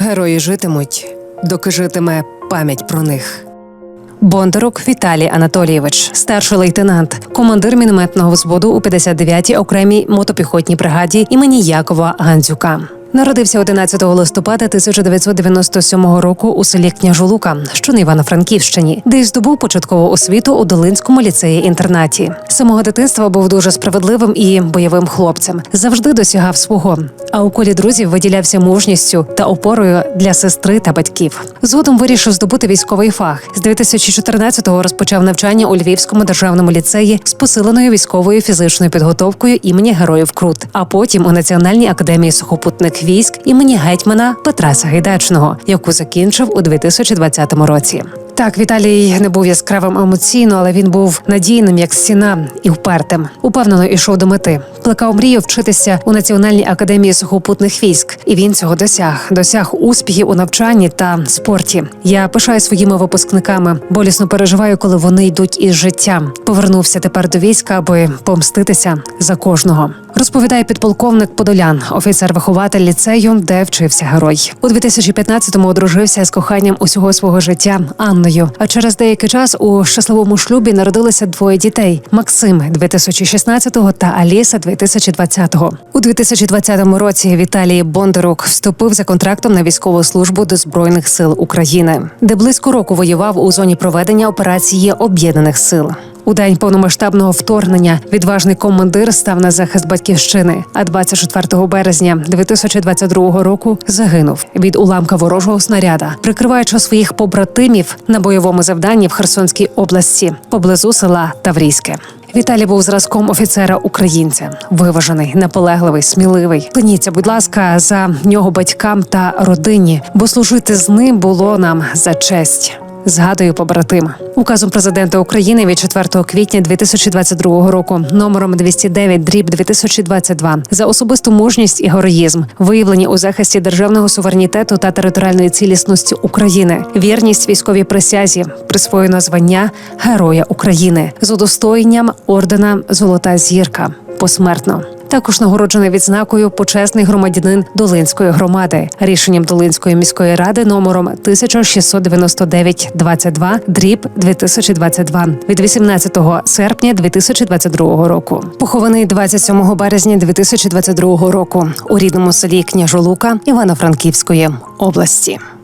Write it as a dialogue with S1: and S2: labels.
S1: Герої житимуть, доки житиме пам'ять про них. Бондарук Віталій Анатолійович, старший лейтенант, командир мінометного взводу у 59-й окремій мотопіхотній бригаді імені Якова Гандзюка. Народився 11 листопада 1997 року у селі Княжулука, що на Івано-Франківщині, де й здобув початкову освіту у Долинському ліцеї-інтернаті. З Самого дитинства був дуже справедливим і бойовим хлопцем. Завжди досягав свого. А у колі друзів виділявся мужністю та опорою для сестри та батьків. Згодом вирішив здобути військовий фах. З 2014-го розпочав навчання у Львівському державному ліцеї з посиленою військовою фізичною підготовкою імені Героїв Крут, а потім у Національній академії сухопутних військ імені гетьмана Петра Сагайдачного, яку закінчив у 2020 році. Так, Віталій не був яскравим емоційно, але він був надійним як стіна і впертим. Упевнено йшов до мети. Плекав мрію вчитися у Національній академії сухопутних військ, і він цього досяг. Досяг успіхів у навчанні та спорті. Я пишаю своїми випускниками. Болісно переживаю, коли вони йдуть із життя. Повернувся тепер до війська, аби помститися за кожного. Розповідає підполковник Подолян, офіцер-вихователь ліцею, де вчився герой. У 2015-му одружився з коханням усього свого життя Анною. А через деякий час у щасливому шлюбі народилися двоє дітей: Максим 2016-го та Аліса 2020-го. У 2020 році Віталій Бондарук вступив за контрактом на військову службу до збройних сил України, де близько року воював у зоні проведення операції об'єднаних сил. У день повномасштабного вторгнення відважний командир став на захист батьківщини. А 24 березня 2022 року загинув від уламка ворожого снаряда, прикриваючи своїх побратимів на бойовому завданні в Херсонській області поблизу села Таврійське. Віталій був зразком офіцера українця, виважений, наполегливий, сміливий. Кланіться, будь ласка, за нього батькам та родині, бо служити з ним було нам за честь. Згадую побратима. Указом президента України від 4 квітня 2022 року, номером 209 дріб 2022 за особисту мужність і героїзм, виявлені у захисті державного суверенітету та територіальної цілісності України, вірність військовій присязі, присвоєно звання Героя України. З удостоєнням ордена Золота зірка посмертно. Також нагороджений відзнакою почесний громадянин Долинської громади рішенням Долинської міської ради номером 1699-22 дріб 2022 від 18 серпня 2022 року. Похований 27 березня 2022 року у рідному селі Княжолука Івано-Франківської області.